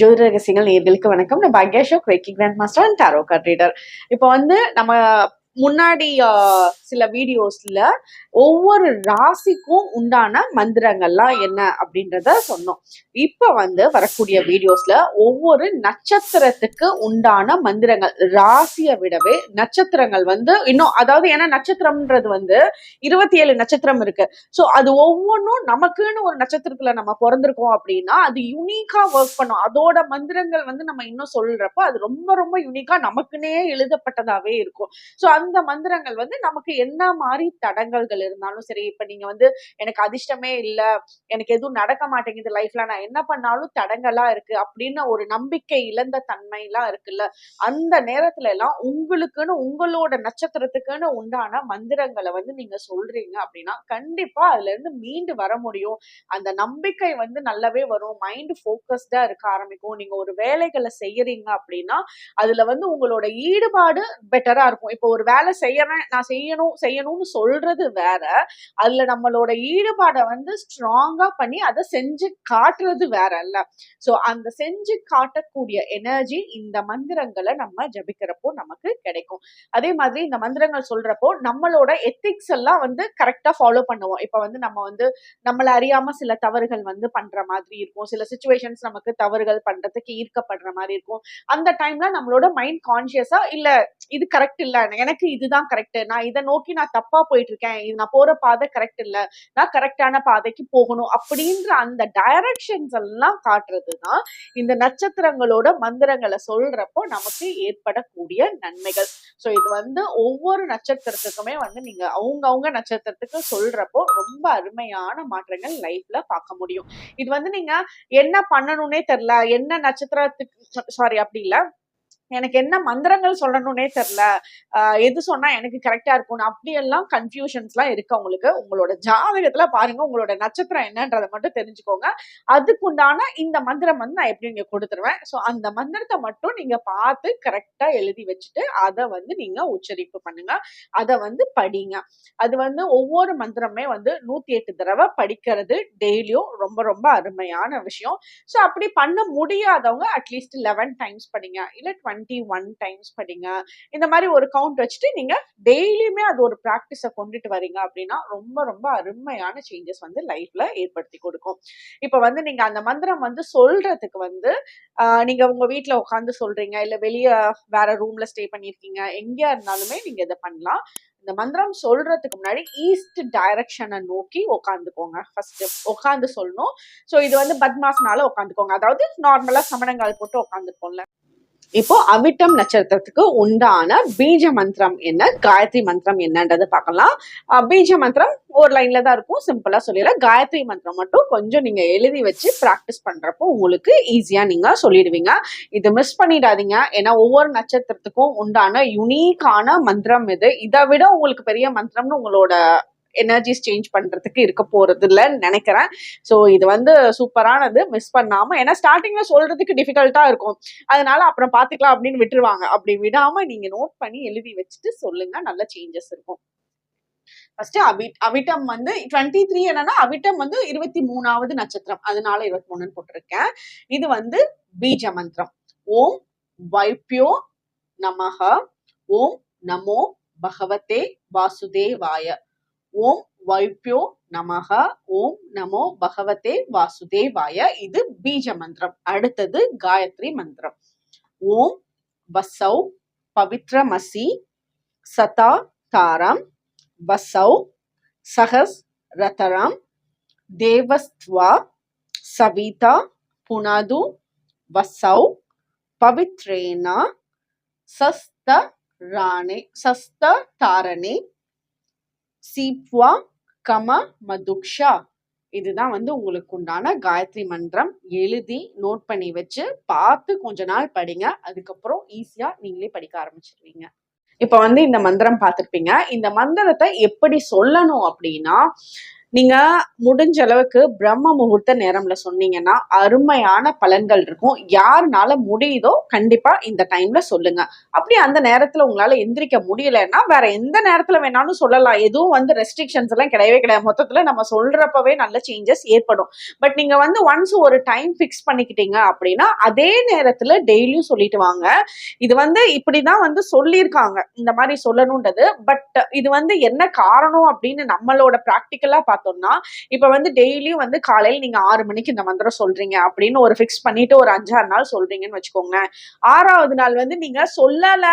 ஜோதிட ரகசியங்கள் நேர்களுக்கு வணக்கம். நான் Bhagya Ashok grandmaster and tarot card reader இப்போ வந்து நம்ம முன்னாடி சில வீடியோஸ்ல ஒவ்வொரு ராசிக்கும் உண்டான மந்திரங்கள்லாம் என்ன அப்படின்றத சொன்னோம். இப்ப வந்து வரக்கூடிய வீடியோஸ்ல ஒவ்வொரு நட்சத்திரத்துக்கு உண்டான மந்திரங்கள் ராசியை விடவே நட்சத்திரங்கள் வந்து இன்னும் அதாவது ஏன்னா நட்சத்திரம்ன்றது வந்து இருபத்தி ஏழு நட்சத்திரம் இருக்கு. ஸோ அது ஒவ்வொன்றும் நமக்குன்னு ஒரு நட்சத்திரத்துல நம்ம பிறந்திருக்கோம் அப்படின்னா அது யூனிக்கா ஒர்க் பண்ணும். அதோட மந்திரங்கள் வந்து நம்ம இன்னும் சொல்றப்போ அது ரொம்ப ரொம்ப யூனிக்கா நமக்குன்னே எழுதப்பட்டதாவே இருக்கும். ஸோ அந்த மந்திரங்கள் வந்து நமக்கு என்ன மாதிரி தடங்கல்கள் இருந்தாலும் சரி இப்ப நீங்க வந்து எனக்கு அதிர்ஷ்டமே இல்ல எனக்கு எதுவும் நடக்க மாட்டேங்குது லைஃப்ல நான் என்ன பண்ணாலும் தடங்கலா இருக்கு அப்படின்னு ஒரு நம்பிக்கை இழந்த தன்மையெல்லாம் இருக்குல்ல அந்த நேரத்துல எல்லாம் உங்களுக்குன்னு உங்களோட நட்சத்திரத்துக்குன்னு உண்டான மந்திரங்களை வந்து நீங்க சொல்றீங்க அப்படின்னா கண்டிப்பா அதுல இருந்து மீண்டு வர முடியும். அந்த நம்பிக்கை வந்து நல்லாவே வரும் மைண்ட் போக்கஸ்டா இருக்க ஆரம்பிக்கும். நீங்க ஒரு வேலைகளை செய்யறீங்க அப்படின்னா அதுல வந்து உங்களோட ஈடுபாடு பெட்டரா இருக்கும். இப்போ ஒரு வேலை செய்யறேன் நான் செய்யணும் செய்யணும்னு சொல்றது வேற. அதுல நம்மளோட ஈடுபாடை வந்து ஸ்ட்ராங்கா பண்ணி அதை செஞ்சு காட்டுறது வேற இல்ல. சோ அந்த செஞ்சு காட்டக்கூடிய எனர்ஜி இந்த மந்திரங்களை நம்ம ஜபிக்கிறப்போ நமக்கு கிடைக்கும். அதே மாதிரி இந்த மந்திரங்கள் சொல்றப்போ நம்மளோட எத்திக்ஸ் எல்லாம் வந்து கரெக்டா ஃபாலோ பண்ணுவோம். இப்ப வந்து நம்ம வந்து நம்மள அறியாம சில தவறுகள் வந்து பண்ற மாதிரி இருக்கும். சில சுச்சுவேஷன்ஸ் நமக்கு தவறுகள் பண்றதுக்கு ஈர்க்கப்படுற மாதிரி இருக்கும். அந்த டைம்ல நம்மளோட மைண்ட் கான்சியஸா இல்ல இது கரெக்ட் இல்ல. எனக்கு இதுதான் கரெக்ட் நான் இதை நோக்கி நான் தப்பா போயிட்டு இருக்கேன் இது நான் போற பாதை கரெக்ட் இல்ல. நான் கரெக்டான பாதைக்கு போகணும் அப்படின்ற அந்த டைரக்ஷன்ஸ் எல்லாம் காட்டுறதுதான் இந்த நட்சத்திரங்களோட மந்திரங்களை சொல்றப்போ நமக்கு ஏற்படக்கூடிய நன்மைகள். சோ இது வந்து ஒவ்வொரு நட்சத்திரத்துக்குமே வந்து நீங்க அவங்க அவங்க நட்சத்திரத்துக்கு சொல்றப்போ ரொம்ப அருமையான மாற்றங்கள் லைஃப்ல பார்க்க முடியும். இது வந்து நீங்க என்ன பண்ணணும்னே தெரியல. என்ன நட்சத்திரத்துக்கு சாரி அப்படி இல்லை. எனக்கு என்ன மந்திரங்கள் சொல்லணும்னே தெரில எது சொன்னா எனக்கு கரெக்டா இருக்கும் அப்படியெல்லாம் கன்ஃபியூஷன்ஸ்லாம் இருக்கு உங்களுக்கு உங்களோட ஜாதகத்துல பாருங்க உங்களோட நட்சத்திரம் என்னன்றதை மட்டும் தெரிஞ்சுக்கோங்க. அதுக்குண்டான இந்த மந்திரம் வந்து நான் எப்படி நீங்க கொடுத்துருவேன். ஸோ அந்த மந்திரத்தை மட்டும் நீங்க பார்த்து கரெக்டா எழுதி வச்சுட்டு அதை வந்து நீங்க உச்சரிப்பு பண்ணுங்க. அதை வந்து படிங்க. அது வந்து ஒவ்வொரு மந்திரமே வந்து நூத்தி எட்டு தடவை படிக்கிறது டெய்லியும் ரொம்ப ரொம்ப அருமையான விஷயம். ஸோ அப்படி பண்ண முடியாதவங்க அட்லீஸ்ட் லெவன் டைம்ஸ் படிங்க. இல்லை டுவெண்ட்டி டுவெண்ட்டி ஒன் டைம்ஸ் படிங்க. இந்த மாதிரி ஒரு கவுண்ட் வச்சுட்டு நீங்க டெய்லியுமே அது ஒரு ப்ராக்டிஸை கொண்டுட்டு வரீங்க அப்படின்னா ரொம்ப ரொம்ப அருமையான சேஞ்சஸ் வந்து லைஃப்ல ஏற்படுத்தி கொடுக்கும். இப்போ வந்து நீங்க அந்த மந்திரம் வந்து சொல்றதுக்கு வந்து நீங்க உங்க வீட்டில் உட்காந்து சொல்றீங்க இல்லை வெளிய வேற ரூம்ல ஸ்டே பண்ணிருக்கீங்க எங்கேயா இருந்தாலுமே நீங்க இதை பண்ணலாம். இந்த மந்திரம் சொல்றதுக்கு முன்னாடி ஈஸ்ட் டைரக்ஷனை நோக்கி உட்காந்துக்கோங்க ஃபர்ஸ்ட் உட்காந்து சொல்லணும். ஸோ இது வந்து பத்மாசனால உட்காந்துக்கோங்க அதாவது நார்மலா சமணங்கால் போட்டு உட்காந்துருக்கோம்ல இப்போ அவிட்டம் நட்சத்திரத்துக்கு உண்டான பீஜ மந்திரம் என்ன? காயத்ரி மந்திரம் என்னன்றது பார்க்கலாம். பீஜ மந்திரம் ஒரு லைன்ல தான் இருக்கும். சிம்பிளா சொல்லிடுறேன். காயத்ரி மந்திரம் மட்டும் கொஞ்சம் நீங்க எழுதி வச்சு ப்ராக்டிஸ் பண்றப்போ உங்களுக்கு ஈஸியா நீங்க சொல்லிடுவீங்க. இது மிஸ் பண்ணிடாதீங்க. ஏன்னா ஒவ்வொரு நட்சத்திரத்துக்கும் உண்டான யுனீக்கான மந்திரம் இது. இதை விட உங்களுக்கு பெரிய மந்திரம்னு உங்களோட எனர்ஜிஸ் சேஞ்ச் பண்றதுக்கு இருக்க போறது இல்லைன்னு நினைக்கிறேன். ஸோ இது வந்து சூப்பரானது. மிஸ் பண்ணாம ஏன்னா ஸ்டார்டிங்ல சொல்றதுக்கு டிஃபிகல்ட்டா இருக்கும். அதனால அப்புறம் பாத்துக்கலாம் அப்படின்னு விட்டுருவாங்க. அப்படி விடாம நீங்க நோட் பண்ணி எழுதி வச்சுட்டு சொல்லுங்க. நல்ல சேஞ்சஸ் இருக்கும். ஃபர்ஸ்ட் அபி அவிட்டம் வந்து டுவெண்ட்டி த்ரீ என்னன்னா அவிட்டம் வந்து இருபத்தி மூணாவது நட்சத்திரம். அதனால இருபத்தி மூணுன்னு போட்டிருக்கேன். இது வந்து பீஜ மந்திரம். ஓம் வைப்யோ நமக ஓம் நமோ பகவதே வாசுதேவாய. ஓம் வைப்பியோ நமக ஓம் நமோ பகவதே வாசுதேவாய. இது பீஜ மந்திரம். அடுத்தது காயத்ரி மந்திரம். ஓம் வசௌ பவித்ரமசி சதா தாரம். வசௌ சஹஸ் ரதரம். தேவஸ்த்வா சவிதா புனது. வசௌ பவித்ரேனா சஸ்த ராணே சஸ்த தாரணே சீப்வா கம மதுக்ஷா இதுதான் வந்து உங்களுக்கு உண்டான காயத்ரி மந்திரம். எழுதி நோட் பண்ணி வச்சு பார்த்து கொஞ்ச நாள் படிங்க. அதுக்கப்புறம் ஈஸியா நீங்களே படிக்க ஆரம்பிச்சிருவீங்க. இப்ப வந்து இந்த மந்திரம் பார்த்துருப்பீங்க. இந்த மந்திரத்தை எப்படி சொல்லணும் அப்படின்னா நீங்க முடிஞ்ச அளவுக்கு பிரம்ம முகூர்த்த நேரம்ல சொன்னீங்கன்னா அருமையான பலன்கள் இருக்கும். யாருனால முடியுதோ கண்டிப்பா இந்த டைம்ல சொல்லுங்க. அப்படி அந்த நேரத்துல உங்களால எந்திரிக்க முடியலன்னா வேற எந்த நேரத்துல வேணாலும் சொல்லலாம். எதுவும் வந்து ரெஸ்ட்ரிக்ஷன்ஸ் எல்லாம் கிடையவே கிடையாது. மொத்தத்துல நம்ம சொல்றப்பவே நல்ல சேஞ்சஸ் ஏற்படும். பட் நீங்க வந்து ஒன்ஸ் ஒரு டைம் ஃபிக்ஸ் பண்ணிக்கிட்டீங்க அப்படின்னா அதே நேரத்துல டெய்லியும் சொல்லிட்டு வாங்க. இது வந்து இப்படிதான் வந்து சொல்லியிருக்காங்க. இந்த மாதிரி சொல்லணும்ன்றது பட் இது வந்து என்ன காரணம் அப்படின்னு நம்மளோட ப்ராக்டிக்கலா பார்த்தோம்னா இப்போ வந்து டெய்லியும் வந்து காலையில் நீங்க ஆறு மணிக்கு இந்த மந்திரம் சொல்றீங்க அப்படின்னு ஒரு ஃபிக்ஸ் பண்ணிட்டு ஒரு அஞ்சாறு நாள் சொல்றீங்கன்னு வச்சுக்கோங்களேன். ஆறாவது நாள் வந்து நீங்க சொல்லல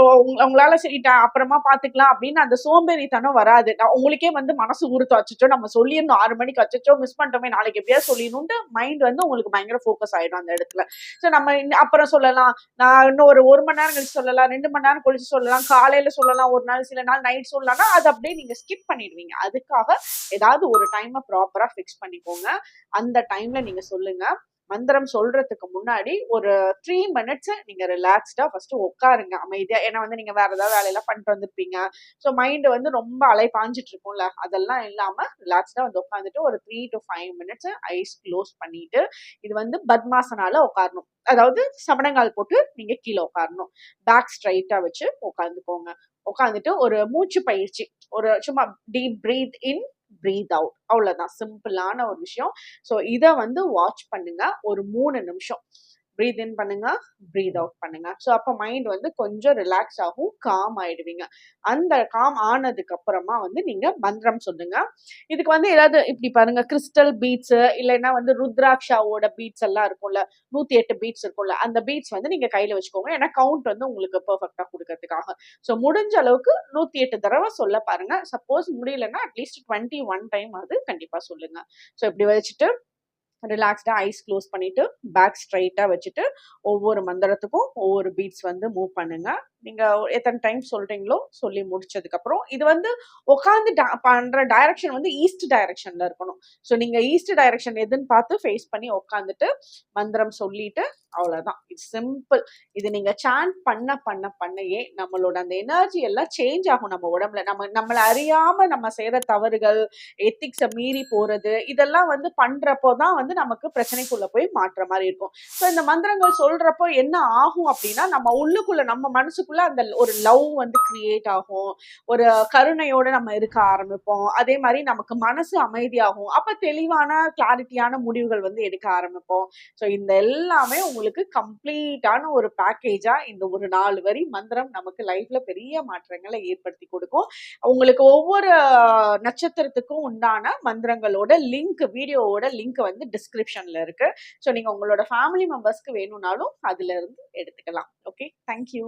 ஓ, உங்க- உங்களால சரிட்டா அப்புறமா பாத்துக்கலாம் அப்படின்னு அந்த சோம்பேறித்தனம் வராது. நான் உங்களுக்கே வந்து மனசு உறுத்து வச்சுச்சோ நம்ம சொல்லிடணும். ஆறு மணிக்கு வச்சுச்சோ மிஸ் பண்ணிட்டோமே நாளைக்கு எப்படியா சொல்லிடணும்ட்டு மைண்ட் வந்து உங்களுக்கு பயங்கர ஃபோக்கஸ் ஆயிடும் அந்த இடத்துல. ஸோ நம்ம அப்புறம் சொல்லலாம். நான் இன்னும் ஒரு ஒரு மணி நேரம் கழிச்சு சொல்லலாம் ரெண்டு மணி நேரம் கழிச்சு சொல்லலாம் காலையில சொல்லலாம் ஒரு நாள் சில நாள் நைட் சொல்லலாம்னா அது அப்படியே நீங்க ஸ்கிப் பண்ணிடுவீங்க. அதுக்காக ஏதாவது ஒரு டைமை ப்ராப்பரா ஃபிக்ஸ் பண்ணிக்கோங்க. அந்த டைம்ல நீங்க சொல்லுங்க. மந்திரம் சொல்றதுக்கு முன்னாடி ஒரு த்ரீ மினிட்ஸ் நீங்க ரிலாக்ஸ்டா ஃபர்ஸ்ட் உட்காருங்க அமைதியா. ஏன்னா வந்து நீங்க வேற ஏதாவது வேலையெல்லாம் பண்ணிட்டு வந்திருப்பீங்க. ஸோ மைண்டு வந்து ரொம்ப அலை பாஞ்சிட்டு இருக்கும்ல. அதெல்லாம் இல்லாம ரிலாக்ஸ்டா வந்து உட்காந்துட்டு ஒரு three to five minutes eyes close பண்ணிட்டு இது வந்து பத்மாசனால உட்காரணும். அதாவது சமணங்கால் போட்டு நீங்க கீழே உட்காரணும். பேக் ஸ்ட்ரைட்டா வச்சு உட்காந்துக்கோங்க. உட்காந்துட்டு ஒரு மூச்சு பயிற்சி. ஒரு சும்மா deep breath in breath out அவ்வளவுதான். சிம்பிளான ஒரு விஷயம். ஸோ இதை வந்து வாட்ச் பண்ணுங்க ஒரு மூணு நிமிஷம். ப்ரீத் இன் பண்ணுங்க ப்ரீத் அவுட் பண்ணுங்க. ஸோ அப்போ மைண்ட் வந்து கொஞ்சம் ரிலாக்ஸ் ஆகும் காம் ஆயிடுவீங்க. அந்த காம் ஆனதுக்கு அப்புறமா வந்து நீங்க மந்திரம் சொல்லுங்க. இதுக்கு வந்து ஏதாவது இப்படி பாருங்க கிறிஸ்டல் பீட்ஸ் இல்லைன்னா வந்து ருத்ராட்சாவோட பீட்ஸ் எல்லாம் இருக்கும்ல நூத்தி எட்டு பீட்ஸ் இருக்கும்ல அந்த பீட்ஸ் வந்து நீங்க கையில வச்சுக்கோங்க. ஏன்னா கவுண்ட் வந்து உங்களுக்கு பெர்ஃபெக்டா கொடுக்கறதுக்காக. ஸோ முடிஞ்ச அளவுக்கு நூத்தி எட்டு தடவை சொல்ல பாருங்க. சப்போஸ் முடியலன்னா அட்லீஸ்ட் டுவெண்ட்டி ஒன் டைம் அது கண்டிப்பா சொல்லுங்க. ஸோ இப்படி வச்சுட்டு ரிலாக்ஸ்டாக ஐஸ் க்ளோஸ் பண்ணிவிட்டு பேக் ஸ்ட்ரைட்டாக வச்சுட்டு ஒவ்வொரு மந்திரத்துக்கும் ஒவ்வொரு பீட்ஸ் வந்து மூவ் பண்ணுங்கள் நீங்க எத்தனை டைம் சொல்றீங்களோ சொல்லி முடிச்சதுக்கப்புறம் இது வந்து உட்காந்து பண்ற டைரக்ஷன் வந்து ஈஸ்ட் டைரக்ஷன்ல இருக்கணும். ஸோ நீங்க ஈஸ்ட் டைரக்ஷன் எதுன்னு பார்த்து ஃபேஸ் பண்ணி உட்காந்துட்டு மந்திரம் சொல்லிட்டு அவ்வளோதான் இது சிம்பிள் இது நீங்க சாண்ட் பண்ண பண்ண பண்ணையே நம்மளோட அந்த எனர்ஜி எல்லாம் சேஞ்ச் ஆகும் நம்ம உடம்புல. நம்ம நம்மளை அறியாம நம்ம செய்யற தவறுகள் எத்திக்ஸை மீறி போறது இதெல்லாம் வந்து பண்றப்போ தான் வந்து நமக்கு பிரச்சனைக்குள்ள போய் மாற்ற மாதிரி இருக்கும். ஸோ இந்த மந்திரங்கள் சொல்றப்போ என்ன ஆகும் அப்படின்னா நம்ம உள்ளுக்குள்ள நம்ம மனசுக்குள்ள அந்த ஒரு லவ் வந்து கிரியேட் ஆகும். ஒரு கருணையோட நம்ம இருக்க ஆரம்பிப்போம். அதே மாதிரி நமக்கு மனசு அமைதியாகும். அப்ப தெளிவான கிளாரிட்டியான முடிவுகள் வந்து எடுக்க ஆரம்பிப்போம். ஸோ இந்த எல்லாமே உங்களுக்கு கம்ப்ளீட்டான ஒரு பேக்கேஜா இந்த ஒரு நாலு வரி மந்திரம் நமக்கு லைஃப்ல பெரிய மாற்றங்களை ஏற்படுத்தி கொடுக்கும். உங்களுக்கு ஒவ்வொரு நட்சத்திரத்துக்கும் உண்டான மந்திரங்களோட லிங்க் வீடியோவோட லிங்க் வந்து டிஸ்கிரிப்ஷன்ல இருக்கு. ஸோ நீங்க உங்களோட ஃபேமிலி மெம்பர்ஸ்க்கு வேணும்னாலும் அதுல இருந்து எடுத்துக்கலாம். Okay thank you